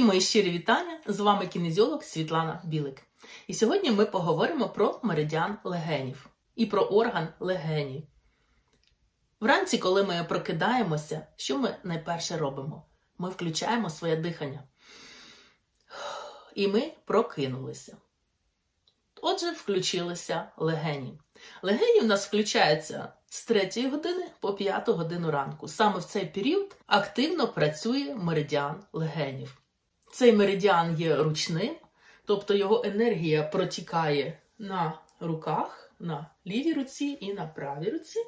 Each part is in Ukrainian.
Всі мої щирі вітання. З вами кінезіолог Світлана Білик. І сьогодні ми поговоримо про меридіан легенів і про орган легенів. Вранці, коли ми прокидаємося, що ми найперше робимо? Ми включаємо своє дихання. І ми прокинулися. Отже, включилися легені. Легені в нас включаються з 3 години по 5 годину ранку. Саме в цей період активно працює меридіан легенів. Цей меридіан є ручним, тобто його енергія протікає на руках, на лівій руці і на правій руці.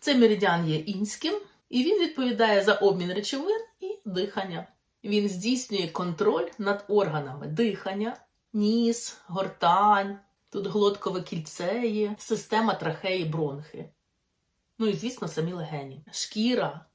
Цей меридіан є інським, і він відповідає за обмін речовин і дихання. Він здійснює контроль над органами дихання, ніс, гортань, тут глоткове кільце є, система трахеї бронхи. Ну і, звісно, самі легені. Шкіра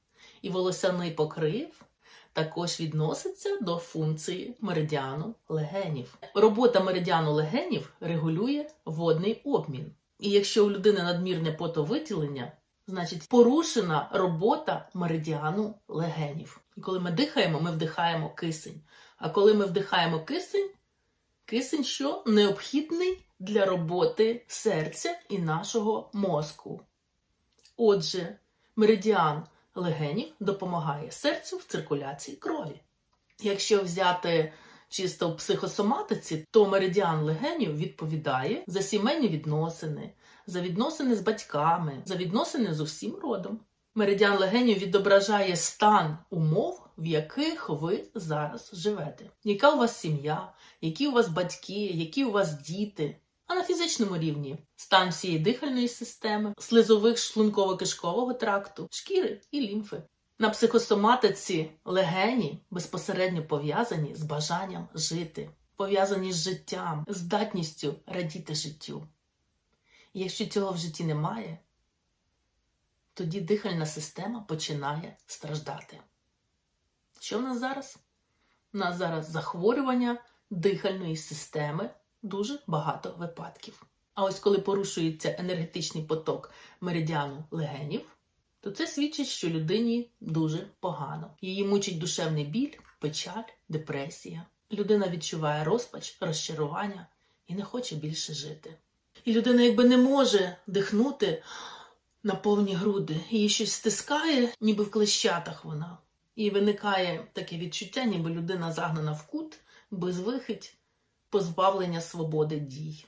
і волосяний покрив також відносяться до функції меридіану легенів. Робота меридіану легенів регулює водний обмін. І якщо у людини надмірне потовиділення, значить порушена робота меридіану легенів. І коли ми дихаємо, ми вдихаємо кисень. А коли ми вдихаємо кисень, кисень що необхідний для роботи серця і нашого мозку. Отже, меридіан легенів допомагає серцю в циркуляції крові. Якщо взяти чисто в психосоматиці, то меридіан легенів відповідає за сімейні відносини, за відносини з батьками, за відносини з усім родом. Меридіан легенів відображає стан умов, в яких ви зараз живете. Яка у вас сім'я, які у вас батьки, які у вас діти. А на фізичному рівні стан всієї дихальної системи, слизових шлунково-кишкового тракту, шкіри і лімфи. На психосоматиці легені безпосередньо пов'язані з бажанням жити, пов'язані з життям, здатністю радіти життю. І якщо цього в житті немає, тоді дихальна система починає страждати. Що в нас зараз? У нас зараз захворювання дихальної системи, дуже багато випадків. А ось коли порушується енергетичний поток меридіану легенів, то це свідчить, що людині дуже погано. Її мучить душевний біль, печаль, депресія. Людина відчуває розпач, розчарування і не хоче більше жити. І людина, якби не може дихнути на повні груди, її щось стискає, ніби в клещатах вона. І виникає таке відчуття, ніби людина загнана в кут, безвихідь, позбавлення свободи дій.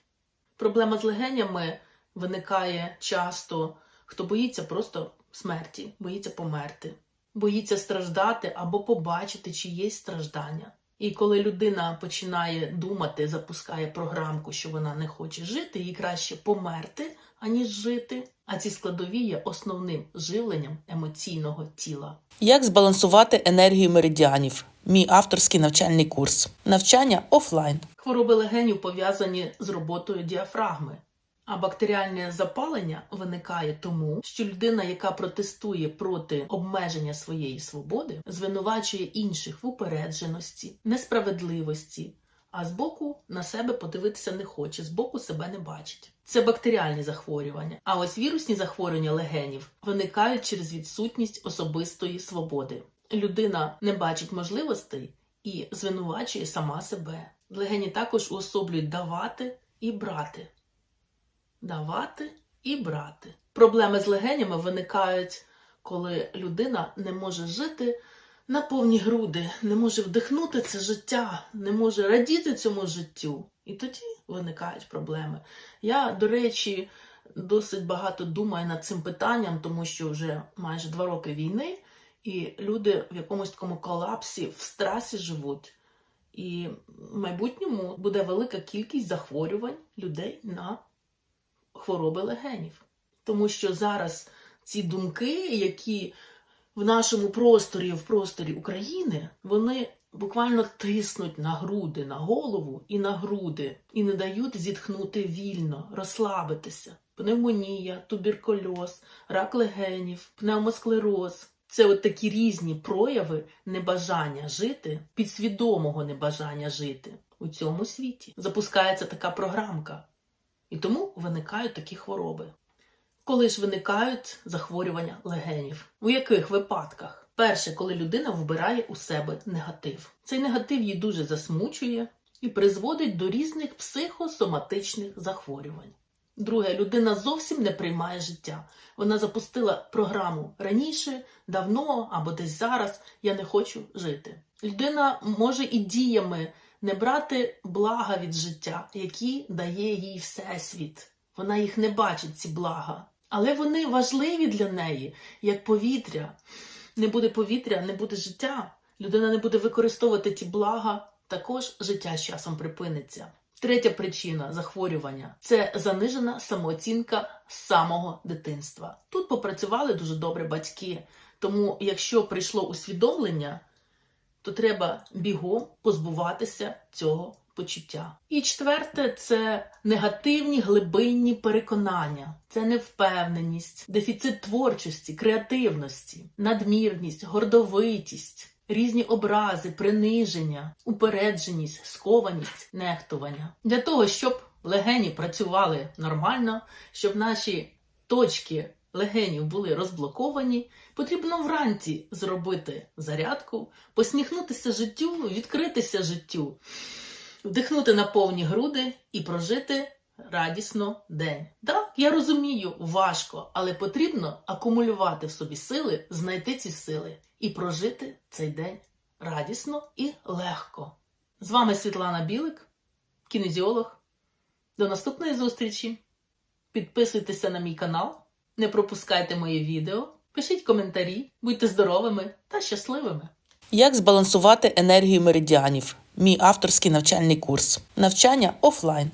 Проблема з легенями виникає часто, хто боїться просто смерті, боїться померти, боїться страждати або побачити чиєсь страждання. І коли людина починає думати, запускає програмку, що вона не хоче жити, їй краще померти, аніж жити. А ці складові є основним живленням емоційного тіла. Як збалансувати енергію меридіанів? Мій авторський навчальний курс. Навчання офлайн. Хвороби легенів пов'язані з роботою діафрагми. А бактеріальне запалення виникає тому, що людина, яка протестує проти обмеження своєї свободи, звинувачує інших в упередженості, несправедливості, а збоку на себе подивитися не хоче, збоку себе не бачить. Це бактеріальні захворювання. А ось вірусні захворювання легенів виникають через відсутність особистої свободи. Людина не бачить можливостей і звинувачує сама себе. Легені також уособлюють давати і брати давати і брати. Проблеми з легенями виникають, коли людина не може жити на повні груди, не може вдихнути це життя, не може радіти цьому життю. І тоді виникають проблеми. Я, до речі, досить багато думаю над цим питанням, тому що вже майже два роки війни, і люди в якомусь такому колапсі в страсі живуть. І в майбутньому буде велика кількість захворювань людей на хвороби легенів. Тому що зараз ці думки, які в нашому просторі, в просторі України, вони буквально тиснуть на груди, на голову і на груди, і не дають зітхнути вільно, розслабитися. Пневмонія, туберкульоз, рак легенів, пневмосклероз. Це от такі різні прояви небажання жити, підсвідомого небажання жити у цьому світі. Запускається така програмка. І тому виникають такі хвороби. Коли ж виникають захворювання легенів? У яких випадках? Перше, коли людина вбирає у себе негатив. Цей негатив її дуже засмучує і призводить до різних психосоматичних захворювань. Друге, людина зовсім не приймає життя. Вона запустила програму раніше, давно або десь зараз я не хочу жити. Людина може і діями не брати блага від життя, які дає їй Всесвіт. Вона їх не бачить, ці блага. Але вони важливі для неї, як повітря. Не буде повітря, не буде життя. Людина не буде використовувати ті блага, також життя з часом припиниться. Третя причина захворювання це занижена самооцінка самого дитинства. Тут попрацювали дуже добре батьки. Тому, якщо прийшло усвідомлення, то треба бігом позбуватися цього почуття. І четверте це негативні глибинні переконання, це невпевненість, дефіцит творчості, креативності, надмірність, гордовитість. Різні образи, приниження, упередженість, скованість, нехтування для того, щоб легені працювали нормально, щоб наші точки легенів були розблоковані, потрібно вранці зробити зарядку, посміхнутися життю, відкритися життю, вдихнути на повні груди і прожити радісно день. Так, я розумію, важко, але потрібно акумулювати в собі сили, знайти ці сили і прожити цей день радісно і легко. З вами Світлана Білик, кінезіолог. До наступної зустрічі. Підписуйтеся на мій канал, не пропускайте мої відео, пишіть коментарі, будьте здоровими та щасливими. Як збалансувати енергію меридіанів? Мій авторський навчальний курс. Навчання офлайн.